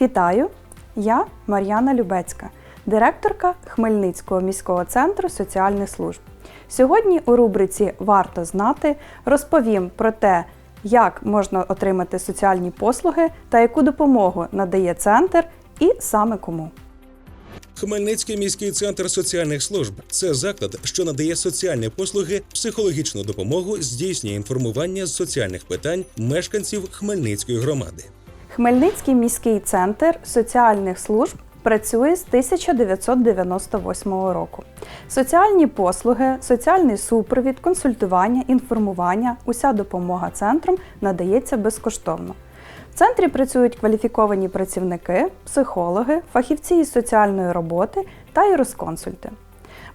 Вітаю! Я Мар'яна Любецька, директорка Хмельницького міського центру соціальних служб. Сьогодні у рубриці Варто знати розповім про те, як можна отримати соціальні послуги та яку допомогу надає центр і саме кому. Хмельницький міський центр соціальних служб це заклад, що надає соціальні послуги, психологічну допомогу, здійснює інформування з соціальних питань мешканців Хмельницької громади. Хмельницький міський центр соціальних служб працює з 1998 року. Соціальні послуги, соціальний супровід, консультування, інформування, уся допомога центром надається безкоштовно. В центрі працюють кваліфіковані працівники, психологи, фахівці із соціальної роботи та юрисконсульти.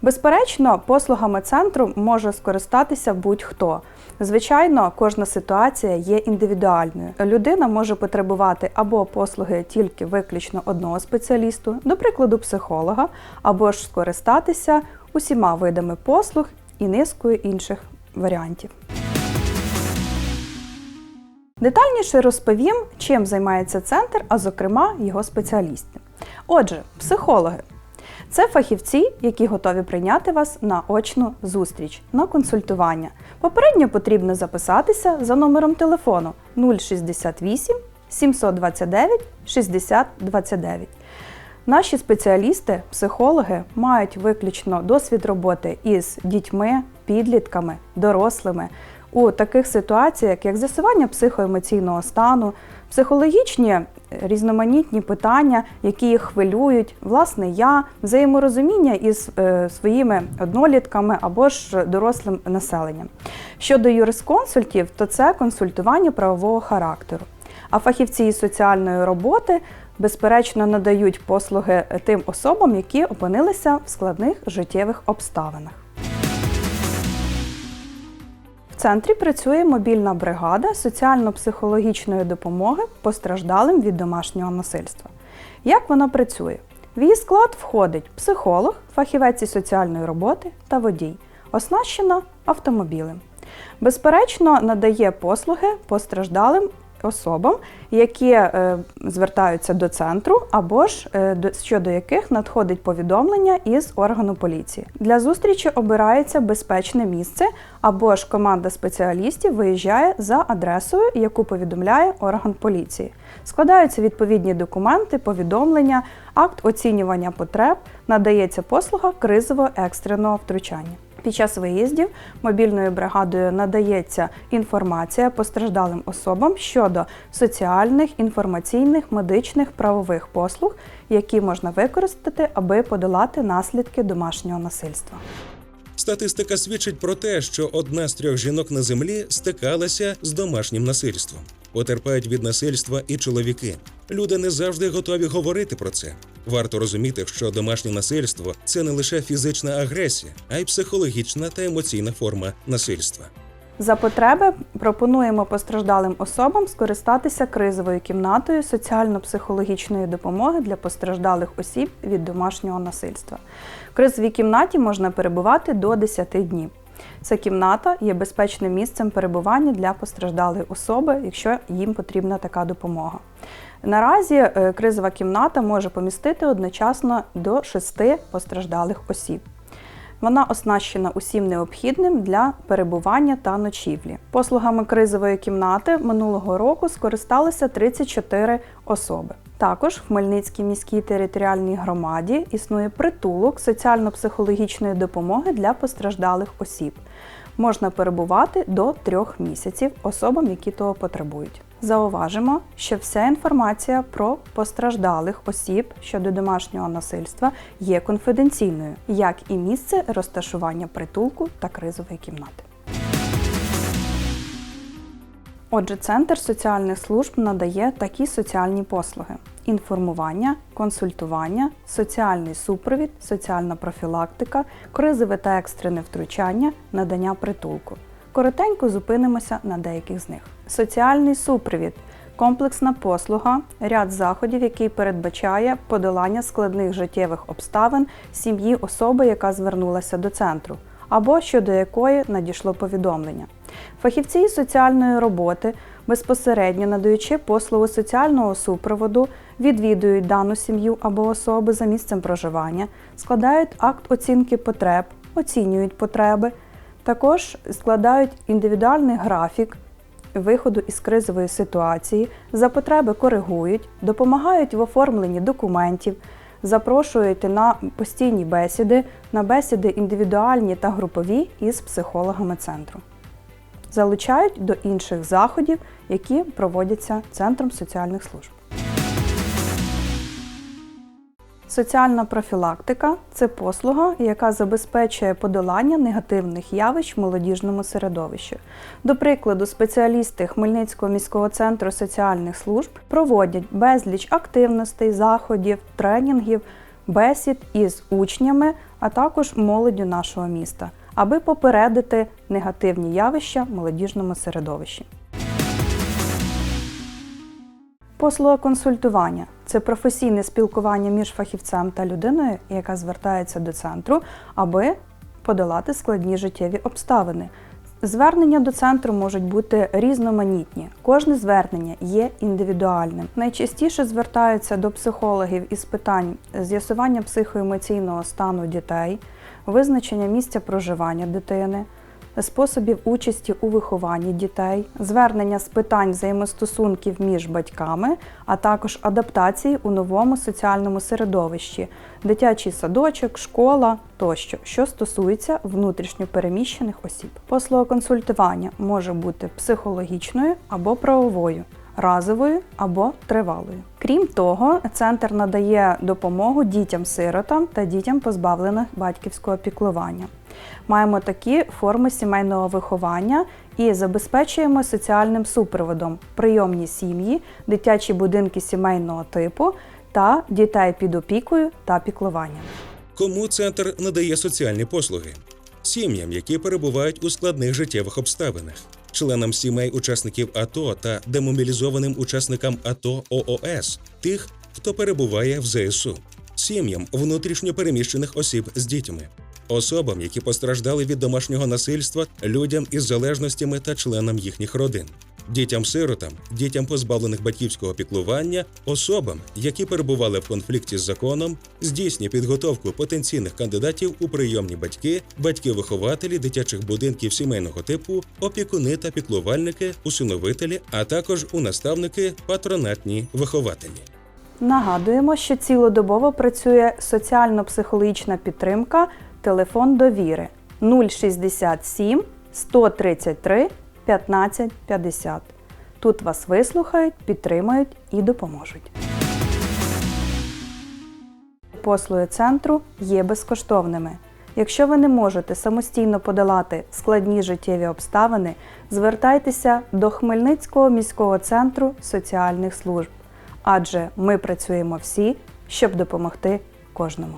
Безперечно, послугами центру може скористатися будь-хто. Звичайно, кожна ситуація є індивідуальною. Людина може потребувати або послуги тільки виключно одного спеціалісту, до прикладу, психолога, або ж скористатися усіма видами послуг і низкою інших варіантів. Детальніше розповім, чим займається центр, а зокрема його спеціалісти. Отже, психологи це фахівці, які готові прийняти вас на очну зустріч, на консультування. Попередньо потрібно записатися за номером телефону 068 729 60 29. Наші спеціалісти, психологи, мають виключно досвід роботи із дітьми, підлітками, дорослими у таких ситуаціях, як з'ясування психоемоційного стану, психологічні різноманітні питання, які їх хвилюють, власне, я, взаєморозуміння із е, своїми однолітками або ж дорослим населенням. Щодо юрисконсультів, то це консультування правового характеру. А фахівці із соціальної роботи безперечно надають послуги тим особам, які опинилися в складних життєвих обставинах. Центрі працює мобільна бригада соціально-психологічної допомоги постраждалим від домашнього насильства. Як вона працює? В її склад входить психолог, фахівець із соціальної роботи та водій, оснащена автомобілем. Безперечно, надає послуги постраждалим особам, які е, звертаються до центру, або ж е, до- щодо яких надходить повідомлення із органу поліції. Для зустрічі обирається безпечне місце, або ж команда спеціалістів виїжджає за адресою, яку повідомляє орган поліції. Складаються відповідні документи, повідомлення, акт оцінювання потреб, надається послуга кризово-екстреного втручання. Під час виїздів мобільною бригадою надається інформація постраждалим особам щодо соціальних, інформаційних, медичних, правових послуг, які можна використати, аби подолати наслідки домашнього насильства. Статистика свідчить про те, що одна з трьох жінок на землі стикалася з домашнім насильством. Потерпають від насильства і чоловіки. Люди не завжди готові говорити про це. Варто розуміти, що домашнє насильство це не лише фізична агресія, а й психологічна та емоційна форма насильства. За потреби пропонуємо постраждалим особам скористатися кризовою кімнатою соціально-психологічної допомоги для постраждалих осіб від домашнього насильства. В кризовій кімнаті можна перебувати до 10 днів. Ця кімната є безпечним місцем перебування для постраждалої особи, якщо їм потрібна така допомога. Наразі е, кризова кімната може помістити одночасно до 6 постраждалих осіб. Вона оснащена усім необхідним для перебування та ночівлі. Послугами кризової кімнати минулого року скористалися 34 особи. Також в Хмельницькій міській територіальній громаді існує притулок соціально-психологічної допомоги для постраждалих осіб. Можна перебувати до трьох місяців особам, які того потребують. Зауважимо, що вся інформація про постраждалих осіб щодо домашнього насильства є конфіденційною, як і місце розташування притулку та кризової кімнати. Отже, Центр соціальних служб надає такі соціальні послуги: інформування, консультування, соціальний супровід, соціальна профілактика, кризове та екстрене втручання, надання притулку. Коротенько зупинимося на деяких з них. Соціальний супровід комплексна послуга, ряд заходів, який передбачає подолання складних життєвих обставин сім'ї особи, яка звернулася до центру, або щодо якої надійшло повідомлення. Фахівці із соціальної роботи безпосередньо надаючи послугу соціального супроводу, відвідують дану сім'ю або особи за місцем проживання, складають акт оцінки потреб, оцінюють потреби, також складають індивідуальний графік виходу із кризової ситуації, за потреби коригують, допомагають в оформленні документів, запрошують на постійні бесіди, на бесіди індивідуальні та групові із психологами центру. Залучають до інших заходів, які проводяться Центром соціальних служб. Соціальна профілактика це послуга, яка забезпечує подолання негативних явищ в молодіжному середовищі. До прикладу, спеціалісти Хмельницького міського центру соціальних служб проводять безліч активностей, заходів, тренінгів, бесід із учнями, а також молоддю нашого міста, аби попередити негативні явища в молодіжному середовищі. Послуга консультування це професійне спілкування між фахівцем та людиною, яка звертається до центру, аби подолати складні життєві обставини. Звернення до центру можуть бути різноманітні. Кожне звернення є індивідуальним. Найчастіше звертаються до психологів із питань з'ясування психоемоційного стану дітей, визначення місця проживання дитини, способів участі у вихованні дітей, звернення з питань взаємостосунків між батьками, а також адаптації у новому соціальному середовищі, дитячий садочок, школа тощо, що стосується внутрішньопереміщених осіб. Послуга консультування може бути психологічною або правовою. Разовою або тривалою. Крім того, центр надає допомогу дітям-сиротам та дітям, позбавлених батьківського піклування. Маємо такі форми сімейного виховання і забезпечуємо соціальним супроводом прийомні сім'ї, дитячі будинки сімейного типу та дітей під опікою та піклуванням. Кому центр надає соціальні послуги? Сім'ям, які перебувають у складних життєвих обставинах, членам сімей учасників АТО та демобілізованим учасникам АТО ООС, тих, хто перебуває в ЗСУ, сім'ям внутрішньо переміщених осіб з дітьми, особам, які постраждали від домашнього насильства, людям із залежностями та членам їхніх родин. Дітям-сиротам, дітям позбавлених батьківського піклування, особам, які перебували в конфлікті з законом, здійснює підготовку потенційних кандидатів у прийомні батьки, батьки-вихователі дитячих будинків сімейного типу, опікуни та піклувальники, усиновителі, а також у наставники, патронатні вихователі. Нагадуємо, що цілодобово працює соціально-психологічна підтримка телефон довіри 067 133 15 50. Тут вас вислухають, підтримають і допоможуть. Послуги центру є безкоштовними. Якщо ви не можете самостійно подолати складні життєві обставини, звертайтеся до Хмельницького міського центру соціальних служб, адже ми працюємо всі, щоб допомогти кожному.